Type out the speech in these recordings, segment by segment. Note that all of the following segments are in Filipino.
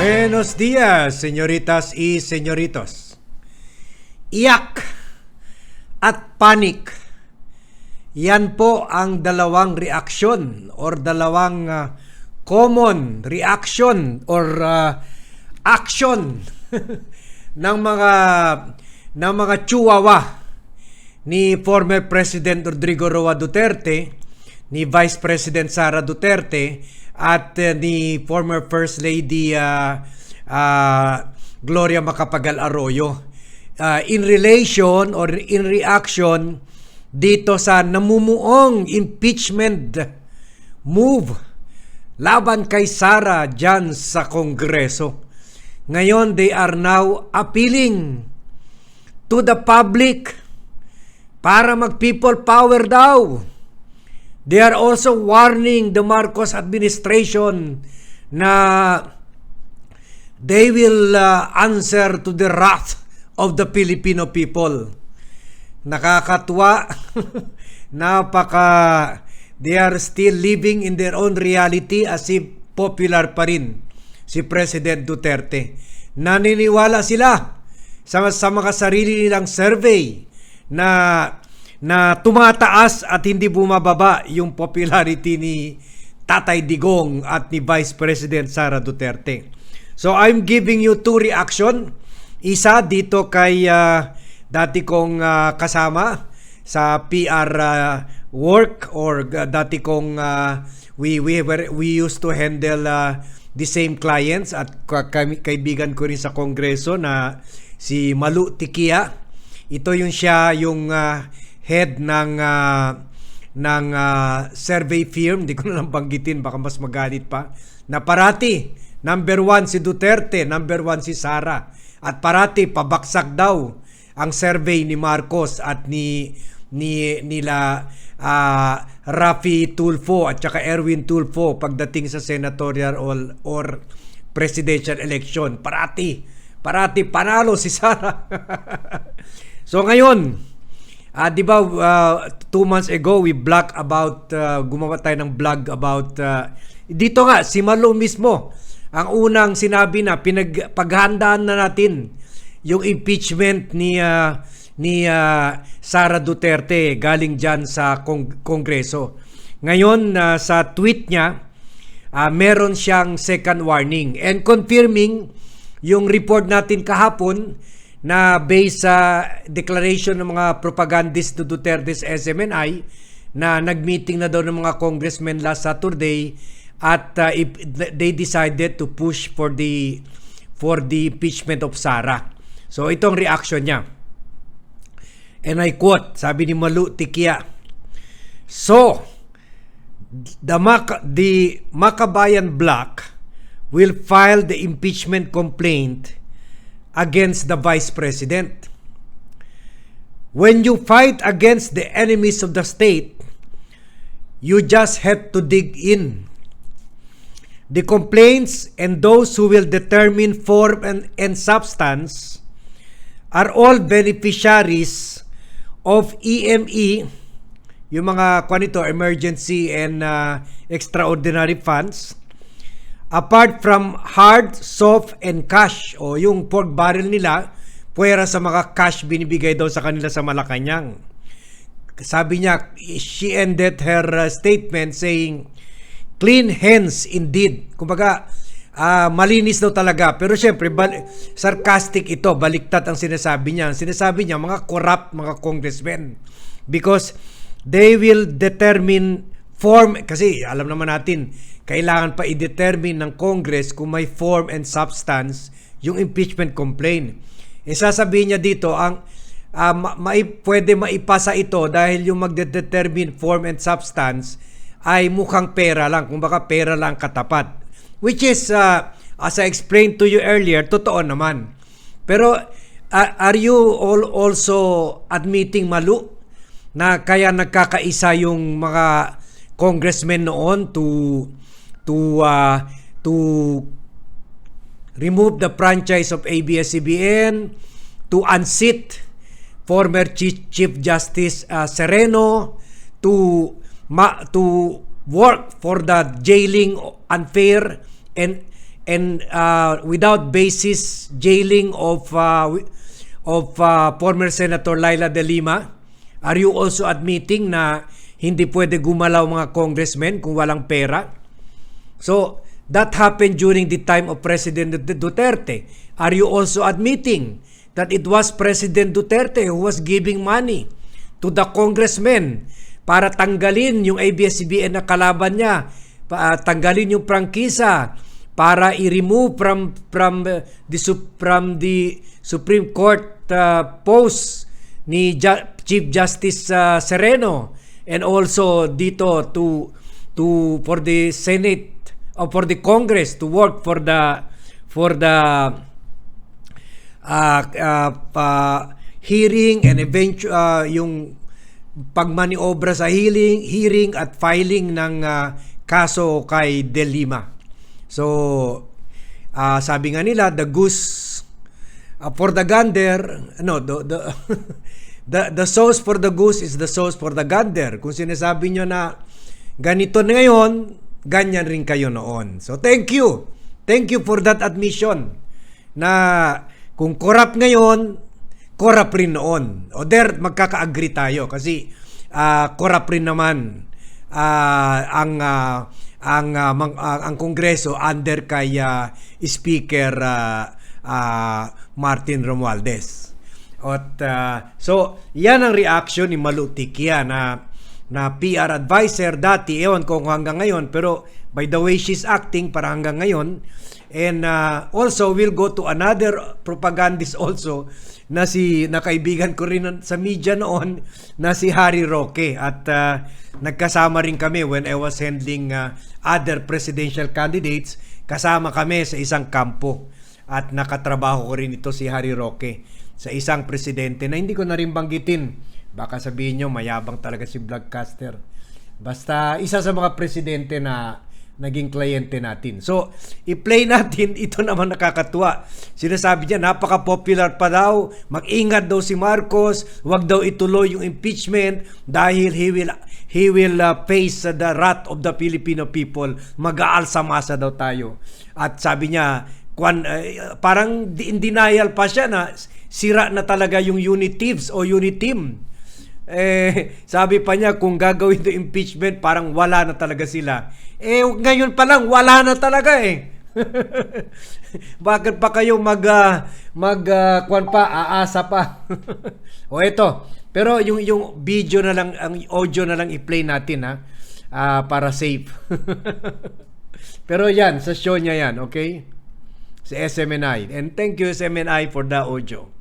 Buenos días, señoritas y señoritos. Iyak at panik. Yan po ang dalawang reaksyon or dalawang ah, common reaction or ah, action ng mga ng mga chihuahua ni former President Rodrigo Roa Duterte, ni Vice President Sara Duterte at uh, ni former First Lady uh, uh, Gloria Macapagal Arroyo uh, in relation or in reaction dito sa namumuong impeachment move laban kay Sara dyan sa Kongreso. Ngayon, they are now appealing to the public para mag-people power daw. They are also warning the Marcos administration na they will uh, answer to the wrath of the Filipino people. Nakakatuwa. Napaka they are still living in their own reality as if popular pa rin si President Duterte. Naniniwala sila sa, sa mga sarili nilang survey na na tumataas at hindi bumababa yung popularity ni Tatay Digong at ni Vice President Sara Duterte. So I'm giving you two reaction. Isa dito kay uh, dati kong uh, kasama sa PR uh, work or uh, dati kong uh, we we were, we used to handle uh, the same clients at kami, kaibigan ko rin sa kongreso na si Malu Tikia. Ito yung siya yung uh, head ng uh, ng uh, survey firm, hindi ko na lang banggitin, baka mas magalit pa, na parati, number one si Duterte, number one si Sara, at parati pabaksak daw ang survey ni Marcos at ni ni nila uh, Rafi Tulfo at saka Erwin Tulfo pagdating sa senatorial or, or presidential election. Parati, parati panalo si Sara. so ngayon, uh, 'di ba uh, two months ago we blog about uh, gumawa tayo ng blog about uh, dito nga si Malo mismo ang unang sinabi na pinagpaghandaan na natin yung impeachment ni uh, ni uh, Sara Duterte galing diyan sa kong- Kongreso. Ngayon uh, sa tweet niya uh, meron siyang second warning and confirming yung report natin kahapon na based sa declaration ng mga propagandist to Duterte's SMNI na nagmeeting na daw ng mga congressmen last Saturday at uh, they decided to push for the for the impeachment of Sara. So itong reaction niya. And I quote, sabi ni Malu Tikia, So, the, Mac- the Makabayan Bloc will file the impeachment complaint against the vice president. When you fight against the enemies of the state, you just have to dig in. The complaints and those who will determine form and, and substance are all beneficiaries of EME, yung mga kwanito, emergency and uh, extraordinary funds, apart from hard, soft, and cash o yung pork barrel nila, puwera sa mga cash binibigay daw sa kanila sa Malacanang. Sabi niya, she ended her uh, statement saying, clean hands indeed. Kumbaga, uh, malinis daw talaga. Pero syempre, bal- sarcastic ito, baliktad ang sinasabi niya. Ang sinasabi niya, mga corrupt mga congressmen. Because they will determine form, kasi alam naman natin, kailangan pa i-determine ng Congress kung may form and substance yung impeachment complaint. E sasabihin niya dito, ang uh, ma- pwede maipasa ito dahil yung magde-determine form and substance ay mukhang pera lang, kung baka pera lang katapat. Which is, uh, as I explained to you earlier, totoo naman. Pero uh, are you all also admitting malu na kaya nagkakaisa yung mga congressmen noon to to uh, to remove the franchise of ABS-CBN, to unseat former Chief, Chief Justice uh, Sereno, to ma, to work for the jailing unfair and and uh, without basis jailing of uh, of uh, former Senator Laila De Lima? Are you also admitting na hindi pwede gumalaw mga congressmen kung walang pera? So, that happened during the time of President Duterte. Are you also admitting that it was President Duterte who was giving money to the congressmen para tanggalin yung ABS-CBN na kalaban niya, pa, tanggalin yung prangkisa para i-remove from from uh, the from the Supreme Court uh, post ni Chief Justice uh, Sereno and also dito to to for the Senate or for the Congress to work for the for the uh, uh, pa- hearing and eventual uh, yung pagmaniobra sa hearing, hearing at filing ng uh, kaso kay De Lima. So, uh, sabi nga nila, the goose uh, for the gander, no, the, the, the, the sauce for the goose is the sauce for the gander. Kung sinasabi nyo na ganito na ngayon, ganyan rin kayo noon. So, thank you. Thank you for that admission na kung corrupt ngayon, corrupt rin noon. O der, magkaka-agree tayo kasi ah, corrupt rin naman ah, ang ah, ang ah, mang- ah, ang Kongreso under kay ah, Speaker ah, ah, Martin Romualdez. At ah, so, yan ang reaction ni Malutikia na na PR advisor dati, ewan ko hanggang ngayon, pero by the way she's acting para hanggang ngayon. And uh, also, we'll go to another propagandist also na si nakaibigan ko rin sa media noon na si Harry Roque. At uh, nagkasama rin kami when I was handling uh, other presidential candidates. Kasama kami sa isang kampo. At nakatrabaho ko rin ito si Harry Roque sa isang presidente na hindi ko na rin banggitin baka sabihin nyo mayabang talaga si Vlogcaster basta isa sa mga presidente na naging kliyente natin. So, i-play natin, ito naman nakakatuwa. Sinasabi niya, napaka-popular pa daw, mag-ingat daw si Marcos, wag daw ituloy yung impeachment dahil he will he will uh, face the wrath of the Filipino people. Mag-aalsa-masa daw tayo. At sabi niya, kwan, uh, parang in denial pa siya na sira na talaga yung unit teams o unit team. Eh, sabi pa niya kung gagawin to impeachment, parang wala na talaga sila. Eh, ngayon pa lang, wala na talaga eh. Bakit pa kayo mag, ah, mag, ah, kwan pa, aasa pa? o eto, pero yung, yung video na lang, ang audio na lang i-play natin ha, ah, para safe. pero yan, sa show niya yan, okay? Sa SMNI. And thank you SMNI for the audio.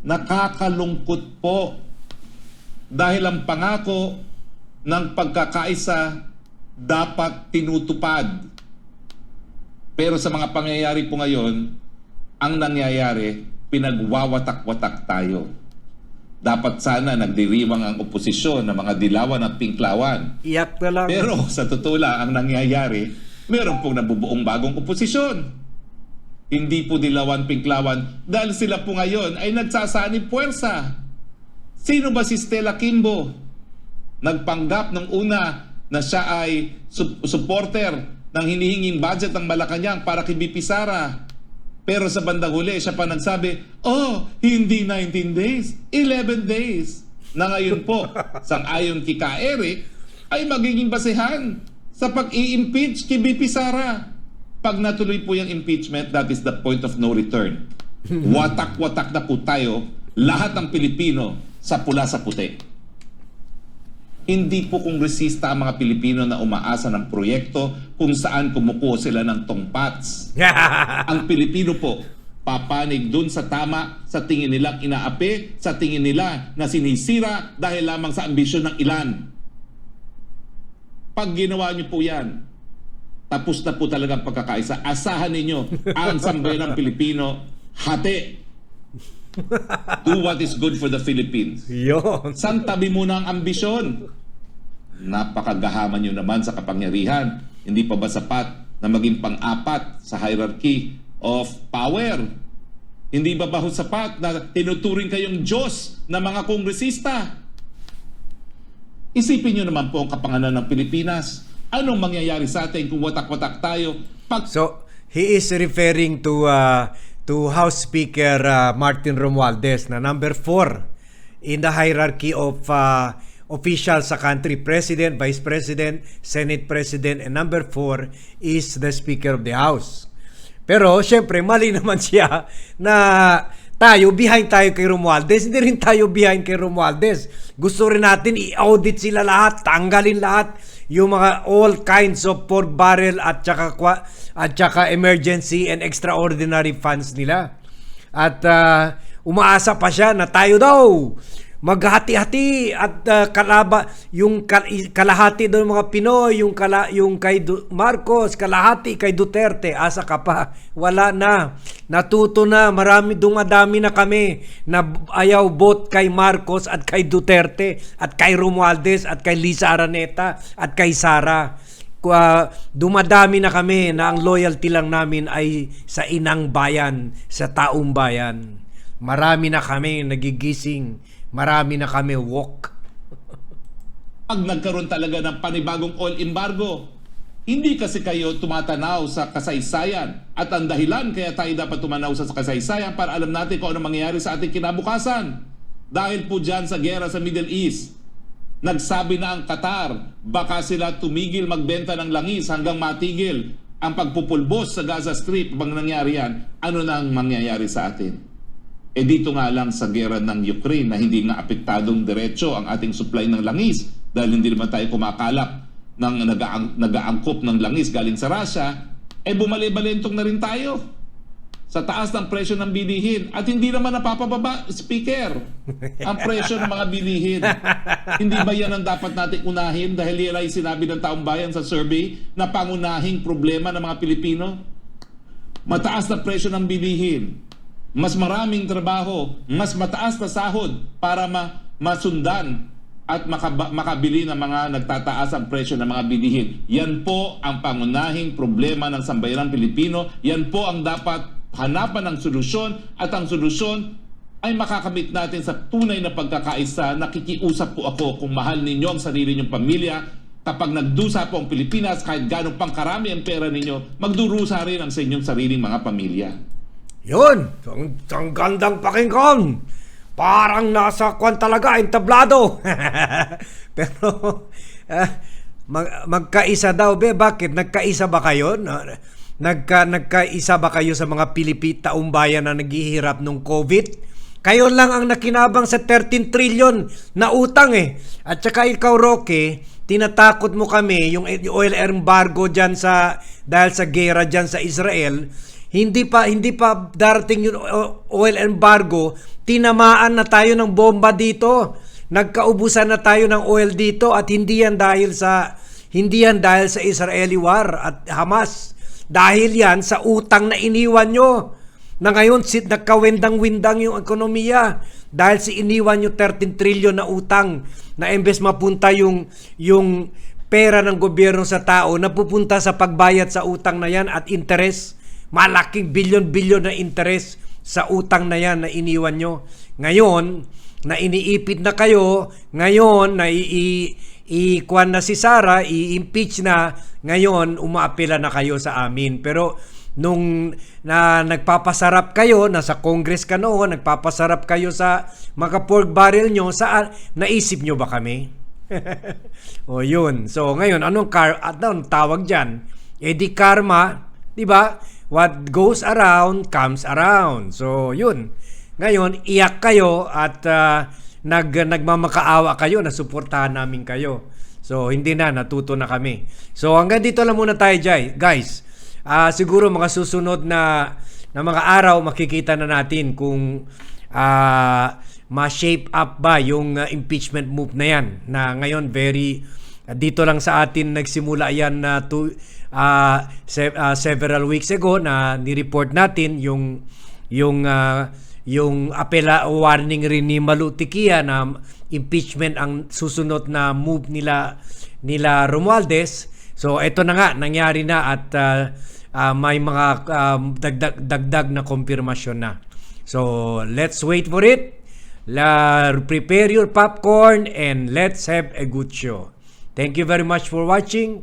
Nakakalungkot po dahil ang pangako ng pagkakaisa dapat tinutupad. Pero sa mga pangyayari po ngayon, ang nangyayari, pinagwawatak-watak tayo. Dapat sana nagdiriwang ang oposisyon ng mga dilawan at pinklawan. Iyak na lang. Pero sa totoo lang, ang nangyayari, meron pong nabubuong bagong oposisyon. Hindi po dilawan pinklawan dahil sila po ngayon ay nagsasanib puwersa. Sino ba si Stella Kimbo? Nagpanggap nung una na siya ay su- supporter ng hinihinging budget ng Malacanang para kay BP Sara. Pero sa bandang huli, siya pa nagsabi, Oh, hindi 19 days, 11 days. Na ngayon po, sang-ayon kay Ka Eric, ay magiging basehan sa pag-i-impeach kay BP Sara. Pag natuloy po yung impeachment, that is the point of no return. Watak-watak na po tayo, lahat ng Pilipino, sa pula sa puti. Hindi po kongresista ang mga Pilipino na umaasa ng proyekto kung saan kumukuha sila ng tongpats. Ang Pilipino po, papanig dun sa tama sa tingin nilang inaapi, sa tingin nila na sinisira dahil lamang sa ambisyon ng ilan. Pag ginawa niyo po yan, tapos na po talaga ang pagkakaisa. Asahan ninyo ang sambayan ng Pilipino, hati. Do what is good for the Philippines. Yun. San tabi muna ang ambisyon? Napakagahaman nyo naman sa kapangyarihan. Hindi pa ba sapat na maging pang-apat sa hierarchy of power? Hindi ba ba sapat na tinuturing kayong Diyos na mga kongresista? Isipin nyo naman po ang kapangalan ng Pilipinas. Anong mangyayari sa atin kung watak-watak tayo Pag So, he is referring to uh, to House Speaker uh, Martin Romualdez na number four in the hierarchy of uh, officials sa country. President, Vice President, Senate President, and number four is the Speaker of the House. Pero, syempre, mali naman siya na tayo, behind tayo kay Romualdez. Hindi rin tayo behind kay Romualdez. Gusto rin natin i-audit sila lahat, tanggalin lahat yung mga all kinds of pork barrel at saka, at saka emergency and extraordinary funds nila. At ah, umaasa pa siya na tayo daw maghati-hati at ah, kalaba yung kal- kalahati ng mga Pinoy, yung kala, yung kay Du- Marcos, kalahati kay Duterte, asa ka pa. Wala na. Natuto na, marami dumadami na kami na ayaw bot kay Marcos at kay Duterte at kay Romualdez at kay Lisa Araneta at kay Sara. Kwa, dumadami na kami na ang loyalty lang namin ay sa inang bayan, sa taong bayan. Marami na kami nagigising. Marami na kami walk. pag nagkaroon talaga ng panibagong oil embargo. Hindi kasi kayo tumatanaw sa kasaysayan at ang dahilan kaya tayo dapat tumanaw sa kasaysayan para alam natin kung ano mangyayari sa ating kinabukasan. Dahil po dyan sa gera sa Middle East, nagsabi na ang Qatar, baka sila tumigil magbenta ng langis hanggang matigil ang pagpupulbos sa Gaza Strip. Bang nangyari yan, ano na ang mangyayari sa atin? Eh dito nga lang sa gera ng Ukraine na hindi nga apektadong diretso ang ating supply ng langis dahil hindi naman tayo kumakalap ng nagaang, nagaangkop ng langis galing sa Russia, eh bumalibalentong na rin tayo sa taas ng presyo ng bilihin at hindi naman napapababa, speaker, ang presyo ng mga bilihin. hindi ba yan ang dapat natin unahin dahil yan ay sinabi ng taong bayan sa survey na pangunahing problema ng mga Pilipino? Mataas na presyo ng bilihin, mas maraming trabaho, mas mataas na sahod para ma masundan at makabili ng mga nagtataas ang presyo ng mga bilihin. Yan po ang pangunahing problema ng sambayanang Pilipino. Yan po ang dapat hanapan ng solusyon at ang solusyon ay makakamit natin sa tunay na pagkakaisa. Nakikiusap po ako kung mahal ninyo ang sarili ninyong pamilya. Kapag nagdusa po ang Pilipinas, kahit ganong pang karami ang pera ninyo, magdurusa rin ang sa inyong sariling mga pamilya. Yun, ang, ang gandang pakinggan. Parang nasa kwan talaga, entablado. Pero, ah, mag, magkaisa daw, be, bakit? Nagkaisa ba kayo? Na- Nagka, nagkaisa ba kayo sa mga Pilipit taong bayan na naghihirap nung COVID? Kayo lang ang nakinabang sa 13 trillion na utang eh. At saka ikaw, Roque, tinatakot mo kami yung oil embargo dyan sa, dahil sa gera dyan sa Israel, hindi pa hindi pa darating yung oil embargo, tinamaan na tayo ng bomba dito. Nagkaubusan na tayo ng oil dito at hindi yan dahil sa hindi yan dahil sa Israeli war at Hamas. Dahil yan sa utang na iniwan nyo. Na ngayon sit nagkawendang-windang yung ekonomiya dahil si iniwan nyo 13 trillion na utang na embes mapunta yung yung pera ng gobyerno sa tao napupunta sa pagbayad sa utang na yan at interest malaking bilyon-bilyon na interest sa utang na yan na iniwan nyo. Ngayon, na iniipit na kayo, ngayon na i, i, i-kwan na si Sara, i-impeach na, ngayon umaapela na kayo sa amin. Pero nung na nagpapasarap kayo, nasa Congress ka noon, nagpapasarap kayo sa mga pork barrel nyo, saan, naisip nyo ba kami? o yun. So ngayon, anong car anong tawag diyan? Eh karma, 'di ba? What goes around comes around. So yun. Ngayon, iyak kayo at ah, nag nagmamakaawa kayo na suportahan namin kayo. So hindi na natuto na kami. So hanggang dito lang muna tayo, Jai. Guys. Ah siguro mga susunod na na mga araw makikita na natin kung ah ma-shape up ba yung uh, impeachment move na yan na ngayon very uh, dito lang sa atin nagsimula yan na to uh, se- uh, several weeks ago na ni-report natin yung yung uh, yung apela warning rin ni Malutikia na impeachment ang susunod na move nila nila Romualdez. So ito na nga nangyari na at uh, uh, may mga um, dagdag dagdag na konfirmasyon na. So let's wait for it. La, prepare your popcorn and let's have a good show. Thank you very much for watching